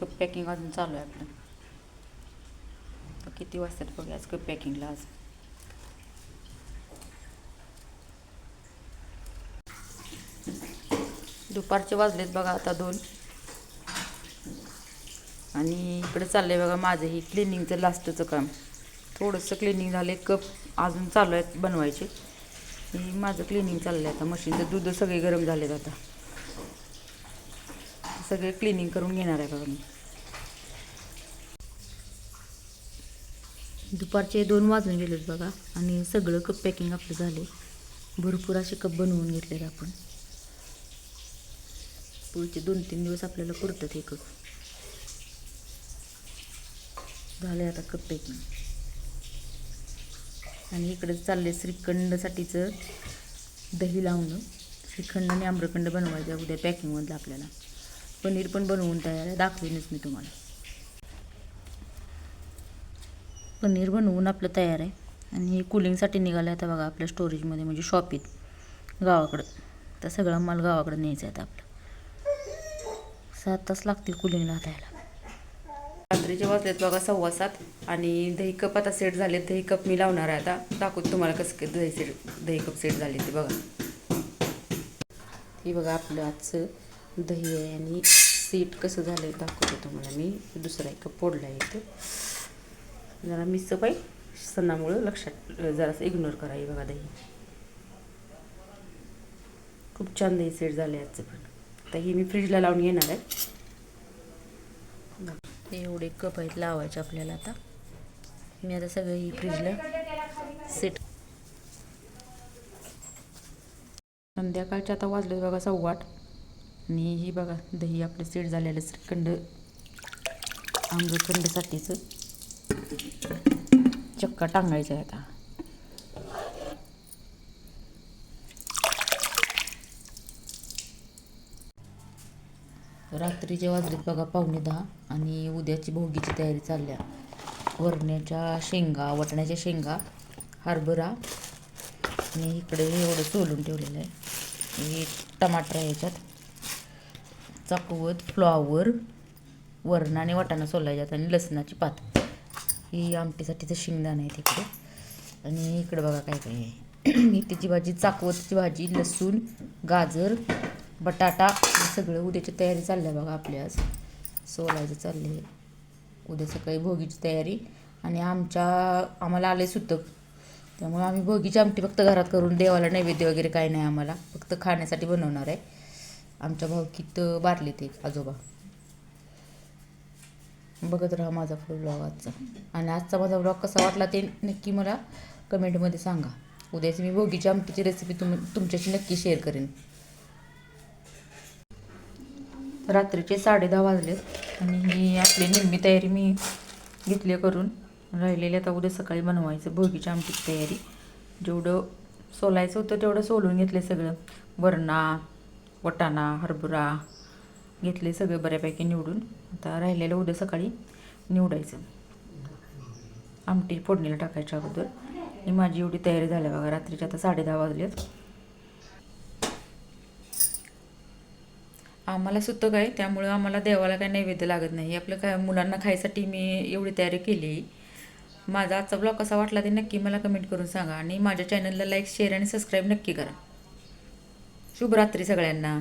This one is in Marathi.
कप पॅकिंग अजून चालू आहे आपलं. किती वाजतात बघा आज कप पॅकिंगला आज? दुपारचे वाजलेत बघा आता दोन. आणि इकडे चाललंय बघा माझं ही क्लिनिंगचं लास्टचं काम. थोडंसं क्लिनिंग झालं कप अजून चालू आहेत बनवायचे. माझं क्लिनिंग चाललं आहे आता मशीनचं दूध सगळे गरम झालेत आता. सगळे क्लिनिंग करून घेणार आहे बघा मी. दुपारचे दोन वाजून गेलेत बघा आणि सगळं कप पॅकिंग आपलं झाले भरपूर असे कप बनवून घेतलेत आपण. पुढचे दोन तीन दिवस आपल्याला पुरतात हे कप झाले आता कप पॅकिंग आणि इकडे चालले श्रीखंडसाठीचं दही लावणं. श्रीखंड आणि आम्रखंड बनवायचं उद्या पॅकिंगमधलं आपल्याला. पनीर पण बनवून तयार आहे. दाखवेनच मी तुम्हाला. पनीर बनवून आपलं तयार आहे. आणि हे कूलिंगसाठी निघालं आहे आता बघा आपल्या स्टोरेजमध्ये म्हणजे शॉपीत गावाकडं. तर सगळा माल गावाकडं न्यायचा आहे आता आपलं. सात तास लागतील कूलिंगला आता रात्रीचे वाजलेत बघा सव्वा सात आणि दही कप आता सेट झाले दही कप मी लावणार आहे आता. दाखवतो तुम्हाला कसं काय दही सेट दही कप सेट झाले ते बघा. हे बघा आपलं आजचं दही आहे आणि सीट कसं झालं आहे दाखवतो तुम्हाला मी. दुसरा एक कप आहे इथं. जरा मी सफाई सणामुळं लक्षात जरासं इग्नोर करा हे बघा दही. खूप छान दही सेट झाले आजचं पण. तर हे मी फ्रीजला लावून येणार आहे. एवढे कप आहेत लावायचे आपल्याला आता. मी आता सगळं ही फ्रीजला सेट संध्याकाळच्या आता वाजले बघा सव्वाट आणि ही बघा दही आपलं सेट झालेलं श्रीखंड आम्रखंडसाठीचं चक्का टांगायचा आहे आता. रात्रीच्या वाजलेत बघा पावणे दहा आणि उद्याची भोगीची तयारी चालल्या. वरण्याच्या शेंगा वटण्याच्या शेंगा हरभरा आणि इकडे एवढं सोलून ठेवलेलं आहे. हे टमाटर आहे याच्यात. चाकवत फ्लॉवर वरण आणि वाटाणा सोलायच्यात आणि लसणाची पात. ही आमटीसाठीचं शेंगदाणं आहे तिकडे. आणि इकडे बघा काय काय आहे. मेथीची भाजी चाकवतची भाजी लसूण गाजर बटाटा हे सगळं उद्याची तयारी चालली आहे बघा आपल्या आज. सोलायचं चालले आहे उद्या सकाळी भोगीची तयारी आणि आमच्या आम्हाला आलं आहे सुतक. त्यामुळे आम्ही भोगीची आमटी फक्त घरात करून देवाला नैवेद्य वगैरे काही नाही आम्हाला. फक्त खाण्यासाठी बनवणार आहे. आमच्या भावकीत बारले ते आजोबा. बघत राहा माझा फुल ब्लॉग आजचा. आणि आजचा माझा ब्लॉग कसा वाटला ते नक्की मला कमेंटमध्ये सांगा. उद्याची मी भोगीची आमटीची रेसिपी तुम तुमच्याशी नक्की शेअर करेन. रात्रीचे साडे दहा वाजले आणि ही आपली निम्मी तयारी मी घेतली करून राहिलेली आता उद्या सकाळी बनवायचं भोगीची आमटीची तयारी. जेवढं सोलायचं होतं तेवढं सोलून घेतले सगळं. वरणा वटाणा हरभरा घेतले सगळे बऱ्यापैकी निवडून. आता राहिलेलं उद्या सकाळी निवडायचं. आमटी फोडणीला टाकायच्या अगोदर. आणि माझी एवढी तयारी झाली बघा रात्रीच्या आता साडे दहा वाजलेत. आम्हाला सुतक काय त्यामुळं आम्हाला देवाला काही नैवेद्य लागत नाही. आपलं काय मुलांना खायसाठी मी एवढी तयारी केली. माझा आजचा ब्लॉग कसा वाटला ते नक्की मला कमेंट करून सांगा आणि माझ्या चॅनलला लाईक शेअर आणि सबस्क्राईब नक्की करा. शुभरात्री सगळ्यांना.